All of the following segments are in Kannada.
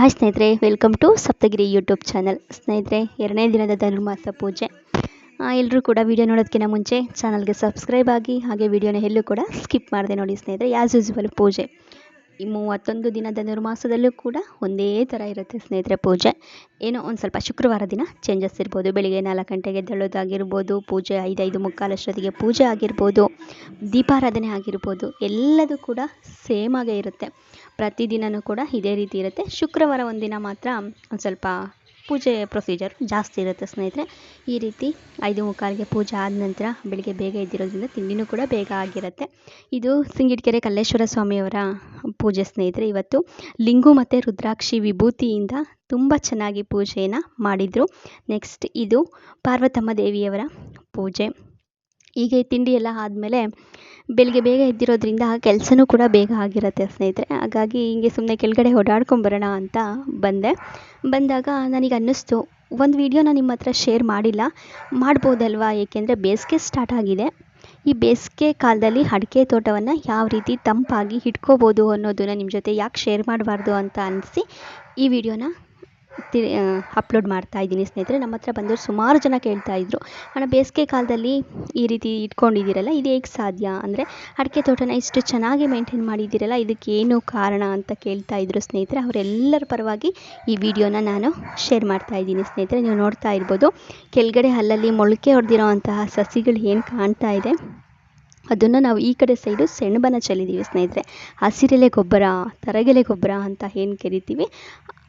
ಹಾಯ್ ಸ್ನೇಹಿತರೆ welcome to Saptagiri YouTube channel ಸ್ನೇಹಿತರೆ, ಎರಡನೇ ದಿನದ ಧನುರ್ಮಾಸ ಪೂಜೆ. ಎಲ್ಲರೂ ಕೂಡ ವೀಡಿಯೋ ನೋಡೋದಕ್ಕಿಂತ ಮುಂಚೆ ಚಾನಲ್ಗೆ ಸಬ್ಸ್ಕ್ರೈಬ್ ಆಗಿ, ಹಾಗೆ ವೀಡಿಯೋನ ಎಲ್ಲೂ ಕೂಡ ಸ್ಕಿಪ್ ಮಾಡಿದೆ ನೋಡಿ ಸ್ನೇಹಿತರೆ ಆ್ಯಸ್ ಯೂಸ್ವಲ್ ಪೂಜೆ. ಈ ಮೂವತ್ತೊಂದು ದಿನದ ನಿರ್ಮಾಸದಲ್ಲೂ ಕೂಡ ಒಂದೇ ಥರ ಇರುತ್ತೆ ಸ್ನೇಹಿತರೆ ಪೂಜೆ. ಏನೋ ಒಂದು ಸ್ವಲ್ಪ ಶುಕ್ರವಾರ ದಿನ ಚೇಂಜಸ್ ಇರ್ಬೋದು. ಬೆಳಿಗ್ಗೆ ನಾಲ್ಕು ಗಂಟೆಗೆ ಎದ್ದೇಳೋದಾಗಿರ್ಬೋದು ಪೂಜೆ ಐದೈದು ಮುಕ್ಕಾಲಷ್ಟೊತ್ತಿಗೆ ಪೂಜೆ ಆಗಿರ್ಬೋದು, ದೀಪಾರಾಧನೆ ಆಗಿರ್ಬೋದು, ಎಲ್ಲದೂ ಕೂಡ ಸೇಮ್ ಆಗೇ ಇರುತ್ತೆ. ಪ್ರತಿದಿನವೂ ಕೂಡ ಇದೇ ರೀತಿ ಇರುತ್ತೆ. ಶುಕ್ರವಾರ ಒಂದಿನ ಮಾತ್ರ ಒಂದು ಸ್ವಲ್ಪ ಪೂಜೆ ಪ್ರೊಸೀಜರ್ ಜಾಸ್ತಿ ಇರುತ್ತೆ ಸ್ನೇಹಿತರೆ. ಈ ರೀತಿ ಐದು ಮುಕ್ಕಾಲಿಗೆ ಪೂಜೆ ಆದ ನಂತರ ಬೆಳಿಗ್ಗೆ ಬೇಗ ಎದ್ದಿರೋದ್ರಿಂದ ತಿಂಡಿನೂ ಕೂಡ ಬೇಗ ಆಗಿರುತ್ತೆ. ಇದು ಸಿಂಗಿಟ್ಕೆರೆ ಕಲ್ಲೇಶ್ವರ ಸ್ವಾಮಿಯವರ ಪೂಜೆ ಸ್ನೇಹಿತರೆ. ಇವತ್ತು ಲಿಂಗು ಮತ್ತು ರುದ್ರಾಕ್ಷಿ ವಿಭೂತಿಯಿಂದ ತುಂಬ ಚೆನ್ನಾಗಿ ಪೂಜೆಯನ್ನು ಮಾಡಿದರು. ನೆಕ್ಸ್ಟ್ ಇದು ಪಾರ್ವತಮ್ಮ ದೇವಿಯವರ ಪೂಜೆ. ಹೀಗೆ ತಿಂಡಿ ಎಲ್ಲ ಆದಮೇಲೆ ಬೆಳಿಗ್ಗೆ ಬೇಗ ಎದ್ದಿರೋದ್ರಿಂದ ಕೆಲಸನೂ ಕೂಡ ಬೇಗ ಆಗಿರುತ್ತೆ ಸ್ನೇಹಿತರೆ. ಹಾಗಾಗಿ ಹಿಂಗೆ ಸುಮ್ಮನೆ ಕೆಳಗಡೆ ಓಡಾಡ್ಕೊಂಬರೋಣ ಅಂತ ಬಂದೆ. ಬಂದಾಗ ನನಗೆ ಅನ್ನಿಸ್ತು, ಒಂದು ವೀಡಿಯೋನ ನಿಮ್ಮ ಹತ್ರ ಶೇರ್ ಮಾಡಿಲ್ಲ, ಮಾಡ್ಬೋದಲ್ವಾ? ಏಕೆಂದರೆ ಬೇಸಿಗೆ ಸ್ಟಾರ್ಟ್ ಆಗಿದೆ. ಈ ಬೇಸಿಗೆ ಕಾಲದಲ್ಲಿ ಅಡಿಕೆ ತೋಟವನ್ನು ಯಾವ ರೀತಿ ತಂಪಾಗಿ ಇಟ್ಕೋಬೋದು ಅನ್ನೋದನ್ನು ನಿಮ್ಮ ಜೊತೆ ಯಾಕೆ ಶೇರ್ ಮಾಡಬಾರ್ದು ಅಂತ ಅನಿಸಿ ಈ ವಿಡಿಯೋನ ತಿ ಅಪ್ಲೋಡ್ ಮಾಡ್ತಾ ಇದ್ದೀನಿ ಸ್ನೇಹಿತರೆ. ನಮ್ಮ ಹತ್ರ ಬಂದವರು ಸುಮಾರು ಜನ ಕೇಳ್ತಾ ಇದ್ರು. ಅಣ್ಣ, ಬೇಸಿಗೆ ಕಾಲದಲ್ಲಿ ಈ ರೀತಿ ಇಟ್ಕೊಂಡಿದ್ದೀರಲ್ಲ, ಇದು ಹೇಗೆ ಸಾಧ್ಯ? ಅಂದರೆ ಅಡಿಕೆ ತೋಟನ ಇಷ್ಟು ಚೆನ್ನಾಗಿ ಮೇಂಟೈನ್ ಮಾಡಿದ್ದೀರಲ್ಲ, ಇದಕ್ಕೆ ಏನು ಕಾರಣ ಅಂತ ಕೇಳ್ತಾ ಇದ್ರು ಸ್ನೇಹಿತರೆ. ಅವರೆಲ್ಲರ ಪರವಾಗಿ ಈ ವಿಡಿಯೋನ ನಾನು ಶೇರ್ ಮಾಡ್ತಾ ಇದ್ದೀನಿ ಸ್ನೇಹಿತರೆ. ನೀವು ನೋಡ್ತಾ ಇರ್ಬೋದು, ಕೆಳಗಡೆ ಅಲ್ಲಲ್ಲಿ ಮೊಳಕೆ ಹೊಡೆದಿರೋ ಅಂತಹ ಸಸಿಗಳು ಏನು ಕಾಣ್ತಾ ಇದೆ. ಅದನ್ನು ನಾವು ಈ ಕಡೆ ಸೈಡು ಸೆಣಬನ್ನು ಚೆಲ್ಲಿದ್ದೀವಿ ಸ್ನೇಹಿತರೆ. ಹಸಿರೆಲೆ ಗೊಬ್ಬರ, ತರಗೆಲೆ ಗೊಬ್ಬರ ಅಂತ ಏನು ಕರಿತೀವಿ,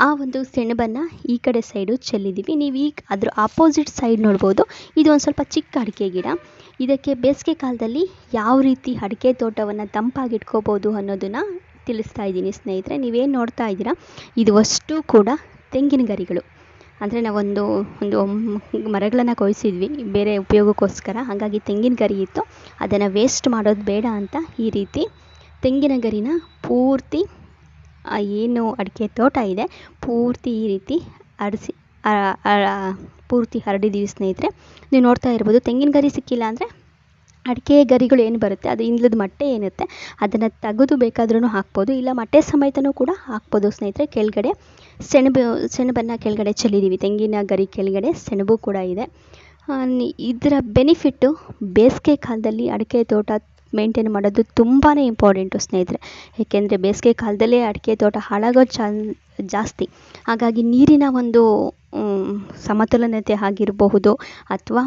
ಆ ಒಂದು ಸೆಣಬನ್ನು ಈ ಕಡೆ ಸೈಡು ಚೆಲ್ಲಿದ್ದೀವಿ ನೀವು ಈ ಅದ್ರ ಆಪೋಸಿಟ್ ಸೈಡ್ ನೋಡ್ಬೋದು. ಇದು ಒಂದು ಸ್ವಲ್ಪ ಚಿಕ್ಕ ಅಡಿಕೆ ಗಿಡ. ಇದಕ್ಕೆ ಬೇಸಿಗೆ ಕಾಲದಲ್ಲಿ ಯಾವ ರೀತಿ ಅಡಿಕೆ ತೋಟವನ್ನು ತಂಪಾಗಿಟ್ಕೋಬೋದು ಅನ್ನೋದನ್ನು ತಿಳಿಸ್ತಾ ಇದ್ದೀನಿ ಸ್ನೇಹಿತರೆ. ನೀವೇನು ನೋಡ್ತಾ ಇದ್ದೀರಾ? ಇದು ಅಷ್ಟು ಕೂಡ ತೆಂಗಿನ ಗರಿಗಳು. ಅಂದರೆ ನಾವೊಂದು, ಒಂದು ಮರಗಳನ್ನು ಕೊಯ್ಸಿದ್ವಿ, ಬೇರೆ ಉಪಯೋಗಕ್ಕೋಸ್ಕರ. ಹಾಗಾಗಿ ತೆಂಗಿನ ಗರಿ ಇತ್ತು. ಅದನ್ನು ವೇಸ್ಟ್ ಮಾಡೋದು ಬೇಡ ಅಂತ ಈ ರೀತಿ ತೆಂಗಿನ ಗರಿನ ಪೂರ್ತಿ ಏನು ಅಡಿಕೆ ತೋಟ ಇದೆ, ಪೂರ್ತಿ ಈ ರೀತಿ ಅಡಿಸಿ ಪೂರ್ತಿ ಹರಡಿದ್ದೀವಿ ಸ್ನೇಹಿತರೆ. ನೀವು ನೋಡ್ತಾ ಇರ್ಬೋದು, ತೆಂಗಿನ ಗರಿ ಸಿಕ್ಕಿಲ್ಲ ಅಂದರೆ ಅಡಿಕೆ ಗರಿಗಳು ಏನು ಬರುತ್ತೆ, ಅದು ಇಂದ್ಲದ ಮಟ್ಟೆ ಏನಿರುತ್ತೆ, ಅದನ್ನು ತೆಗೆದು ಬೇಕಾದ್ರೂ ಹಾಕ್ಬೋದು. ಇಲ್ಲ ಮಟ್ಟೆ ಸಮೇತನೂ ಕೂಡ ಹಾಕ್ಬೋದು ಸ್ನೇಹಿತರೆ. ಕೆಳಗಡೆ ಸೆಣಬು, ಸೆಣಬನ್ನು ಕೆಳಗಡೆ ಚೆಲ್ಲಿದ್ದೀವಿ ತೆಂಗಿನ ಗರಿ ಕೆಳಗಡೆ ಸೆಣಬು ಕೂಡ ಇದೆ. ಇದರ ಬೆನಿಫಿಟ್ಟು ಬೇಸಿಗೆ ಕಾಲದಲ್ಲಿ ಅಡಿಕೆ ತೋಟ ಮೇಂಟೈನ್ ಮಾಡೋದು ತುಂಬಾ ಇಂಪಾರ್ಟೆಂಟು ಸ್ನೇಹಿತರೆ. ಏಕೆಂದರೆ ಬೇಸಿಗೆ ಕಾಲದಲ್ಲೇ ಅಡಿಕೆ ತೋಟ ಹಾಳಾಗೋ ಚಾನ್, ಜಾಸ್ತಿ. ಹಾಗಾಗಿ ನೀರಿನ ಒಂದು ಸಮತೋಲನತೆ ಆಗಿರಬಹುದು ಅಥವಾ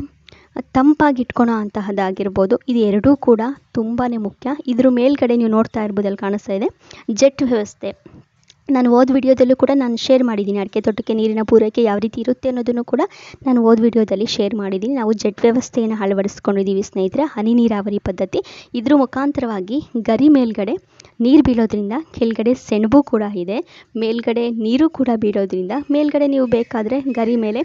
ತಂಪಾಗಿ ಇಟ್ಕೊಳೋ ಅಂತಹದ್ದಾಗಿರ್ಬೋದು. ಇದು ಎರಡೂ ಕೂಡ ತುಂಬಾ ಮುಖ್ಯ. ಇದ್ರ ಮೇಲ್ಗಡೆ ನೀವು ನೋಡ್ತಾ ಇರ್ಬೋದಲ್ಲಿ ಕಾಣಿಸ್ತಾ ಇದೆ. ಜೆಟ್ ವ್ಯವಸ್ಥೆ. ನಾನು ಓದ್ ವಿಡಿಯೋದಲ್ಲೂ ಕೂಡ ನಾನು ಶೇರ್ ಮಾಡಿದ್ದೀನಿ. ಅಡಿಕೆ ತೋಟಕ್ಕೆ ನೀರಿನ ಪೂರೈಕೆ ಯಾವ ರೀತಿ ಇರುತ್ತೆ ಅನ್ನೋದನ್ನು ಕೂಡ ನಾನು ಓದ್ ವಿಡಿಯೋದಲ್ಲಿ ಶೇರ್ ಮಾಡಿದ್ದೀನಿ. ನಾವು ಜೆಟ್ ವ್ಯವಸ್ಥೆಯನ್ನು ಅಳವಡಿಸ್ಕೊಂಡಿದ್ದೀವಿ ಸ್ನೇಹಿತರೆ. ಹನಿ ನೀರಾವರಿ ಪದ್ಧತಿ. ಇದ್ರ ಮುಖಾಂತರವಾಗಿ ಗರಿ ಮೇಲ್ಗಡೆ ನೀರು ಬೀಳೋದ್ರಿಂದ ಕೆಳಗಡೆ ಸೆಣಬು ಕೂಡ ಇದೆ. ಮೇಲ್ಗಡೆ ನೀರು ಕೂಡ ಬೀಳೋದ್ರಿಂದ ಮೇಲ್ಗಡೆ ನೀವು ಬೇಕಾದರೆ ಗರಿ ಮೇಲೆ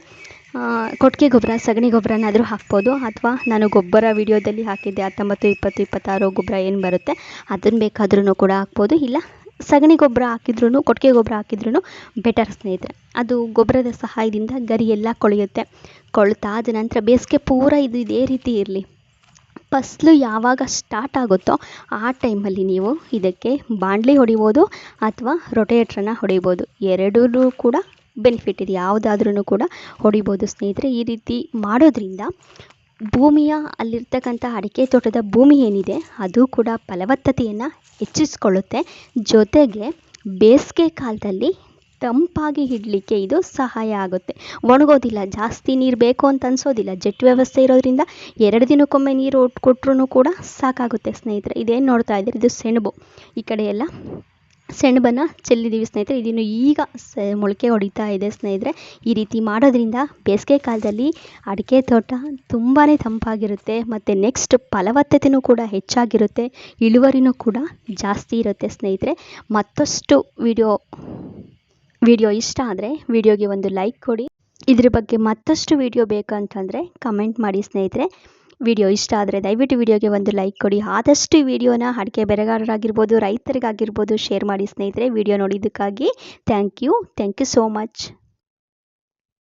ಕೊಟ್ಟಿಗೆ ಗೊಬ್ಬರ, ಸಗಣಿ ಗೊಬ್ಬರನಾದರೂ ಹಾಕ್ಬೋದು, ಅಥವಾ ನಾನು ಗೊಬ್ಬರ ವಿಡಿಯೋದಲ್ಲಿ ಹಾಕಿದ್ದೆ, ಹತ್ತೊಂಬತ್ತು, ಇಪ್ಪತ್ತು, ಇಪ್ಪತ್ತಾರು ಗೊಬ್ಬರ ಏನು ಬರುತ್ತೆ ಅದನ್ನು ಬೇಕಾದ್ರೂ ಕೂಡ ಹಾಕ್ಬೋದು. ಇಲ್ಲ, ಸಗಣಿ ಗೊಬ್ಬರ ಹಾಕಿದ್ರೂ ಕೊಟ್ಟಿಗೆ ಗೊಬ್ಬರ ಹಾಕಿದ್ರೂ ಬೆಟರ್ ಸ್ನೇಹಿತರೆ. ಅದು ಗೊಬ್ಬರದ ಸಹಾಯದಿಂದ ಗರಿ ಎಲ್ಲ ಕೊಳೆಯುತ್ತೆ. ಕೊಳ್ತಾದ ನಂತರ ಬೇಸಿಗೆ ಪೂರ ಇದು ಇದೇ ರೀತಿ ಇರಲಿ. ಫಸ್ಲು ಯಾವಾಗ ಸ್ಟಾರ್ಟ್ ಆಗುತ್ತೋ ಆ ಟೈಮಲ್ಲಿ ನೀವು ಇದಕ್ಕೆ ಬಾಂಡ್ಲಿ ಹೊಡಿಬೋದು, ಅಥವಾ ರೊಟೇಟ್ರನ್ನ ಹೊಡಿಬೋದು. ಎರಡೂ ಕೂಡ ಬೆನಿಫಿಟ್ ಇದೆ ಯಾವುದಾದ್ರೂ ಕೂಡ ಹೊಡಿಬೋದು. ಸ್ನೇಹಿತರೆ, ಈ ರೀತಿ ಮಾಡೋದ್ರಿಂದ ಭೂಮಿಯ ಅಲ್ಲಿರ್ತಕ್ಕಂಥ ಅಡಿಕೆ ತೋಟದ ಭೂಮಿ ಏನಿದೆ, ಅದು ಕೂಡ ಫಲವತ್ತತೆಯನ್ನು ಹೆಚ್ಚಿಸ್ಕೊಳ್ಳುತ್ತೆ. ಜೊತೆಗೆ ಬೇಸಿಗೆ ಕಾಲದಲ್ಲಿ ತಂಪಾಗಿ ಇಡಲಿಕ್ಕೆ ಇದು ಸಹಾಯ ಆಗುತ್ತೆ. ಒಣಗೋದಿಲ್ಲ, ಜಾಸ್ತಿ ನೀರು ಬೇಕು ಅಂತ ಅನಿಸೋದಿಲ್ಲ. ಜೆಟ್ ವ್ಯವಸ್ಥೆ ಇರೋದ್ರಿಂದ ಎರಡು ದಿನಕ್ಕೊಮ್ಮೆ ನೀರು ಕೊಟ್ಟರು ಕೂಡ ಸಾಕಾಗುತ್ತೆ ಸ್ನೇಹಿತರೆ. ಇದೇನು ನೋಡ್ತಾ ಇದ್ದೀರಿ? ಇದು ಸೆಣಬು. ಈ ಕಡೆ ಎಲ್ಲ ಸೆಣಬನ್ನು ಚೆಲ್ಲಿದ್ದೀವಿ ಸ್ನೇಹಿತರೆ. ಇದನ್ನು ಈಗ ಸ ಮೊಳಕೆ ಹೊಡಿತಾ ಇದೆ ಸ್ನೇಹಿತರೆ. ಈ ರೀತಿ ಮಾಡೋದ್ರಿಂದ ಬೇಸಿಗೆ ಕಾಲದಲ್ಲಿ ಅಡಿಕೆ ತೋಟ ತುಂಬಾ ತಂಪಾಗಿರುತ್ತೆ. ಮತ್ತು ನೆಕ್ಸ್ಟ್ ಫಲವತ್ತತೆಯೂ ಕೂಡ ಹೆಚ್ಚಾಗಿರುತ್ತೆ. ಇಳುವರಿನೂ ಕೂಡ ಜಾಸ್ತಿ ಇರುತ್ತೆ ಸ್ನೇಹಿತರೆ. ಮತ್ತಷ್ಟು ವಿಡಿಯೋ ವಿಡಿಯೋ ಇಷ್ಟ ಆದರೆ ವಿಡಿಯೋಗೆ ಒಂದು ಲೈಕ್ ಕೊಡಿ. ಇದ್ರ ಬಗ್ಗೆ ಮತ್ತಷ್ಟು ವಿಡಿಯೋ ಬೇಕಂತಂದರೆ ಕಮೆಂಟ್ ಮಾಡಿ ಸ್ನೇಹಿತರೆ. ವಿಡಿಯೋ ಇಷ್ಟ ಆದರೆ ದಯವಿಟ್ಟು ವಿಡಿಯೋಗೆ ಒಂದು ಲೈಕ್ ಕೊಡಿ. ಆದಷ್ಟು ವಿಡಿಯೋನ ಅಡಿಕೆ ಬೆಳೆಗಾರರಾಗಿರ್ಬೋದು, ರೈತರಿಗಾಗಿರ್ಬೋದು ಶೇರ್ ಮಾಡಿ ಸ್ನೇಹಿತರೆ, video ನೋಡಿದ್ದಕ್ಕಾಗಿ thank you thank you so much